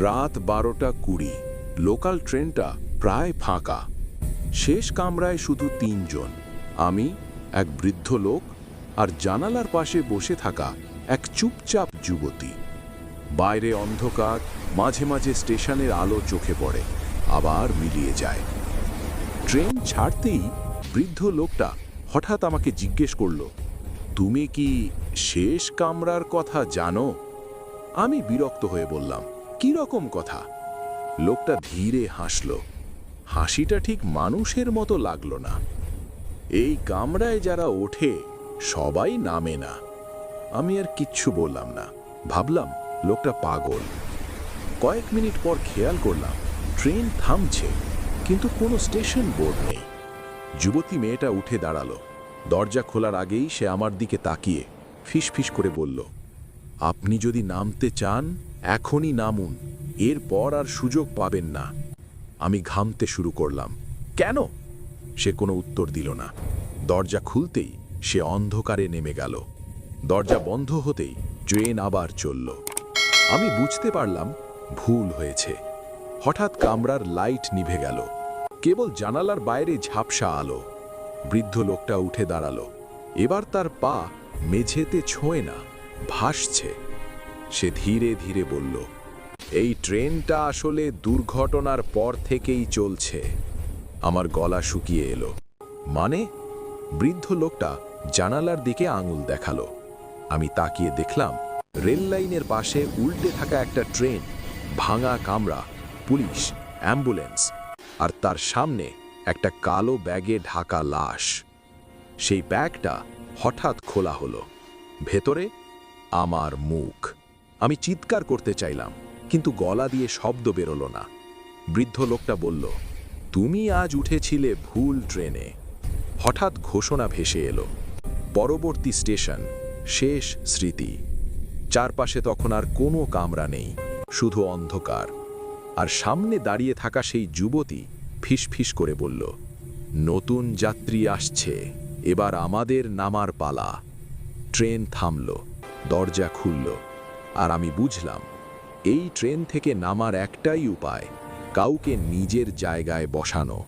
রাত বারোটা কুড়ি। লোকাল ট্রেনটা প্রায় ফাঁকা। শেষ কামরায় শুধু তিনজন। আমি, এক বৃদ্ধ লোক আর জানালার পাশে বসে থাকা এক চুপচাপ যুবতী। বাইরে অন্ধকার, মাঝে মাঝে স্টেশনের আলো চোখে পড়ে, আবার মিলিয়ে যায়। ট্রেন ছাড়তেই বৃদ্ধ লোকটা হঠাৎ আমাকে জিজ্ঞেস করল, তুমি কি শেষ কামরার কথা জানো? আমি বিরক্ত হয়ে বললাম কি রকম কথা? লোকটা ধীরে হাসল। হাসিটা ঠিক মানুষের মতো লাগল না। এই কামরায় যারা ওঠে, সবাই নামে না। আমি আর কিচ্ছু বললাম না। ভাবলাম, লোকটা পাগল। কয়েক মিনিট পর খেয়াল করলাম, ট্রেন থামছে, কিন্তু কোনো স্টেশন বোর্ড নেই। যুবতী মেয়েটা উঠে দাঁড়াল। দরজা খোলার আগেই সে আমার দিকে তাকিয়ে ফিস ফিস করে বলল, আপনি যদি নামতে চান এখনই নামুন, এরপর আর সুযোগ পাবেন না। আমি ঘামতে শুরু করলাম। কেন? সে কোনো উত্তর দিল না। দরজা খুলতেই সে অন্ধকারে নেমে গেল। দরজা বন্ধ হতেই ট্রেন আবার চলল। আমি বুঝতে পারলাম ভুল হয়েছে। হঠাৎ কামরার লাইট নিভে গেল। কেবল জানালার বাইরে ঝাপসা আলো। বৃদ্ধ লোকটা উঠে দাঁড়াল। এবার তার পা মেঝেতে ছোঁয় না, ভাসছে। সে ধীরে ধীরে বলল, এই ট্রেনটা আসলে দুর্ঘটনার পর থেকেই চলছে। আমার গলা শুকিয়ে এলো। মানে? বৃদ্ধ লোকটা জানালার দিকে আঙুল দেখাল। আমি তাকিয়ে দেখলাম, রেল লাইনের পাশে উল্টে থাকা একটা ট্রেন, ভাঙা কামরা, পুলিশ, অ্যাম্বুলেন্স আর তার সামনে একটা কালো ব্যাগে ঢাকা লাশ। সেই ব্যাগটা হঠাৎ খোলা হলো। ভেতরে আমার মুখ। আমি চিৎকার করতে চাইলাম, কিন্তু গলা দিয়ে শব্দ বেরোলো না। বৃদ্ধ লোকটা বলল, তুমি আজ উঠেছিলে ভুল ট্রেনে। হঠাৎ ঘোষণা ভেসে এলো, পরবর্তী স্টেশন, শেষ স্মৃতি। চারপাশে তখন আর কোনো কামরা নেই, শুধু অন্ধকার। আর সামনে দাঁড়িয়ে থাকা সেই যুবতী ফিসফিস করে বলল, নতুন যাত্রী আসছে, এবার আমাদের নামার পালা। ট্রেন থামল, দরজা খুলল। আর আমি বুঝলাম এই ট্রেন থেকে নামার একটাই উপায় কাউকে নিজের জায়গায় বসানো।